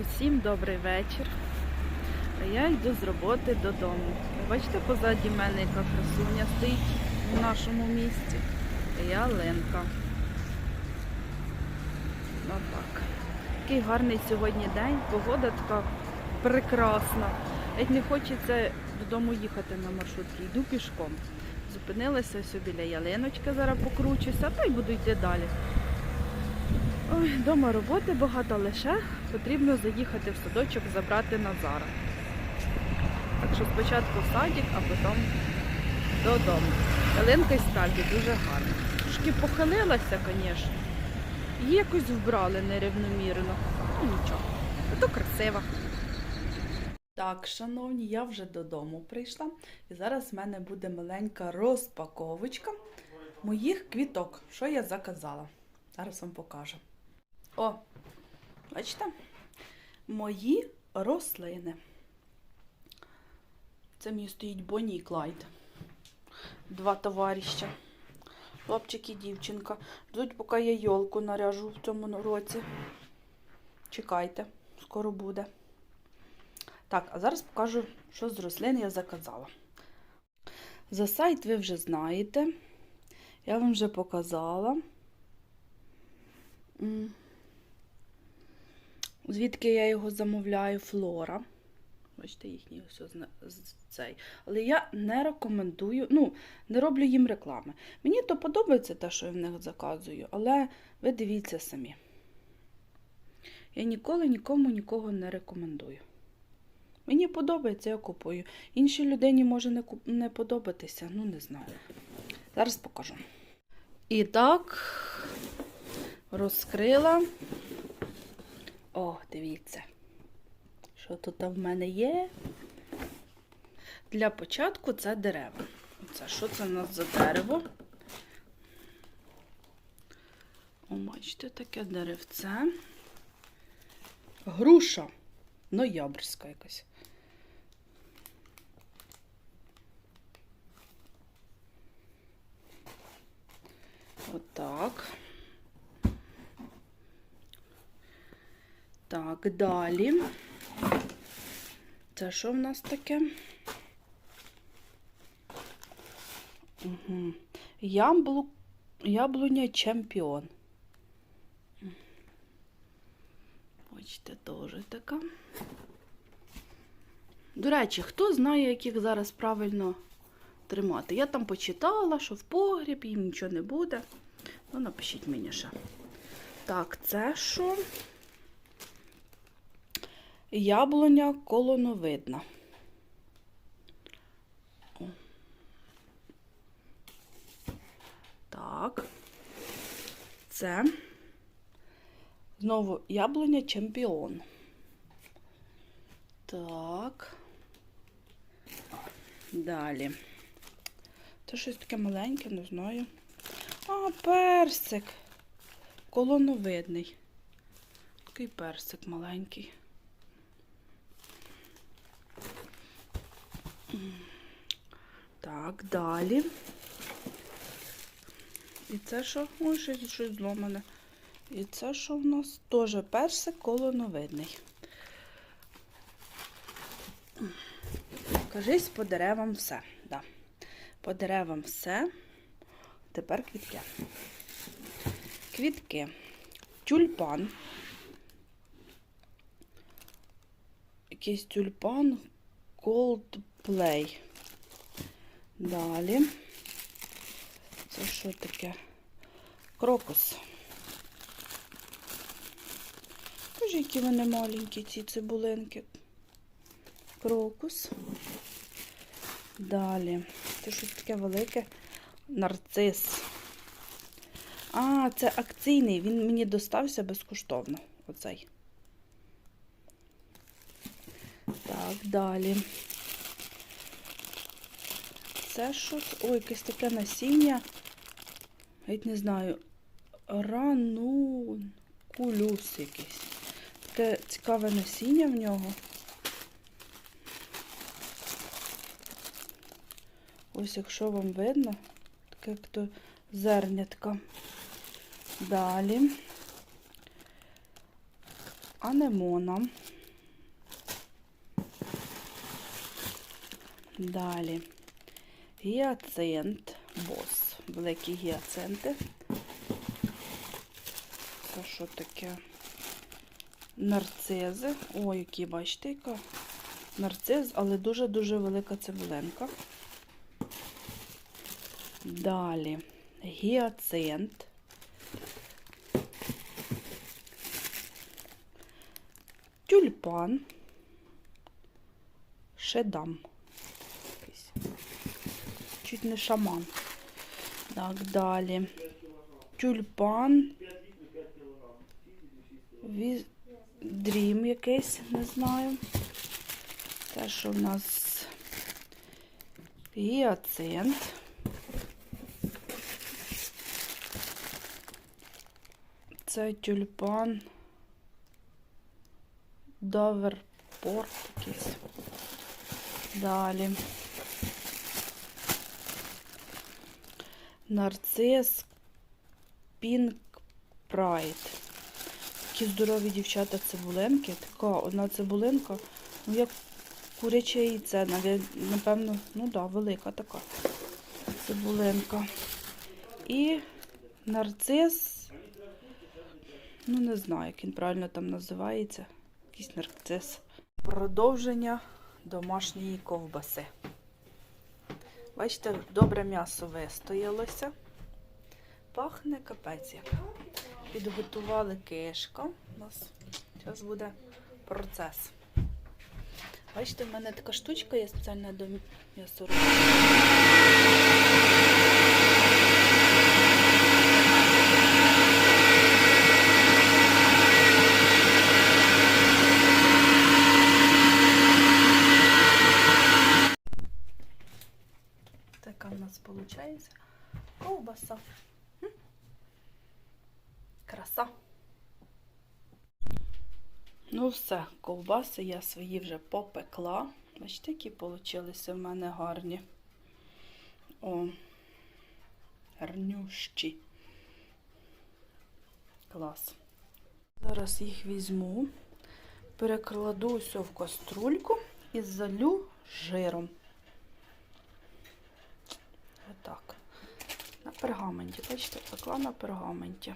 Усім добрий вечір. Я йду з роботи додому. Бачите, позаді мене яка красуня стоїть у нашому місті. Я Ленка. Отак. Такий гарний сьогодні день. Погода така прекрасна. Геть не хочеться додому їхати на маршрутці. Йду пішком. Зупинилася ось біля ялиночки, зараз покручуся, та й буду йти далі. Ой, дома роботи багато лише потрібно заїхати в садочок, забрати Назара. Так що спочатку в садик, а потім додому. Ялинка й справді дуже гарна. Трошки похилилася, звісно. Її якось вбрали нерівномірно. Ну нічого, то красиво. Так, шановні, я вже додому прийшла. І зараз в мене буде маленька розпаковочка моїх квіток, що я заказала. Зараз вам покажу. О, бачите? Мої рослини. Це мій стоїть Бонні і Клайд. Два товаріща. Хлопчик і дівчинка. Ждуть, поки я йолку наряжу в цьому році. Чекайте, скоро буде. Так, а зараз покажу, що з рослин я заказала. За сайт ви вже знаєте. Я вам вже показала. Звідки я його замовляю? Флора. Бачите, їхній ось цей. Але я не рекомендую, ну, не роблю їм реклами. Мені то подобається те, що я в них заказую, але ви дивіться самі. Я ніколи нікому нікого не рекомендую. Мені подобається, я купую. Іншій людині може не, куп- не подобатися, ну не знаю. Зараз покажу. І так, розкрила. О, дивіться, що тут в мене є. Для початку це дерева. Це що це у нас за дерево? О, бачите, таке деревце. Груша. Ноябрьська якась. Отак. Так, далі. Це що в нас таке? Угу. Яблу... Яблуня чемпіон. Бачите, теж така. До речі, хто знає, як їх зараз правильно тримати? Я там почитала, що в погріб їм нічого не буде. Ну, напишіть мені ще. Так, це що? Яблуня колоновидна. Так. Це знову яблуня чемпіон. Так. Далі. Це щось таке маленьке, не знаю. А, персик. Колоновидний. Такий персик маленький. Так, далі. І це що? Ой, щось, щось зломане. І це що в нас? Теж персик колоновидний. Кажись, по деревам все. Да. По деревам все. Тепер квітки. Квітки. Тюльпан. Якийсь тюльпан Coldplay. Далі. Це що таке? Крокус. Боже, які вони маленькі, ці цибулинки. Крокус. Далі. Це щось таке велике. Нарцис. А, це акційний. Він мені достався безкоштовно. Оцей. Так, далі. Це щось. Ой, якесь таке насіння. Геть не знаю. Ранункулюс якийсь. Таке цікаве насіння в нього. Ось, якщо вам видно, таке як то зернятка. Далі. анемона. Далі гіацинт, бос, великі гіацинти. Це що таке? Нарцизи. Ой, які, бачите, яка нарциз, але дуже-дуже велика цибуленка. Далі гіацинт. Тюльпан. Шедам. Чуть не шаман. Так, далі. Тюльпан. Дрім якийсь, не знаю. Те, що в нас гіацинт. Це тюльпан. Доверпорт якийсь. Далі. Нарцис Pink Pride. Такі здорові дівчата цибуленки. Така одна цибулинка, ну як куряче яйце, напевно, ну да, велика така цибулинка. І нарцис, ну не знаю, як він правильно там називається. Якийсь нарцис. Продовження домашньої ковбаси. Бачите, добре м'ясо вистоялося. Пахне капець як. Підготували кишку. У нас зараз буде процес. Бачите, в мене така штучка є спеціальна до м'ясорубки. Така виходить ковбаса. Краса. Ну все, ковбаси я свої вже попекла. Бачите, які получилися в мене гарні. О, гарнющі. Клас. Зараз їх візьму, перекладу все в каструльку і залю жиром. Отак. На пергаменті, бачите, пекла на пергаменті.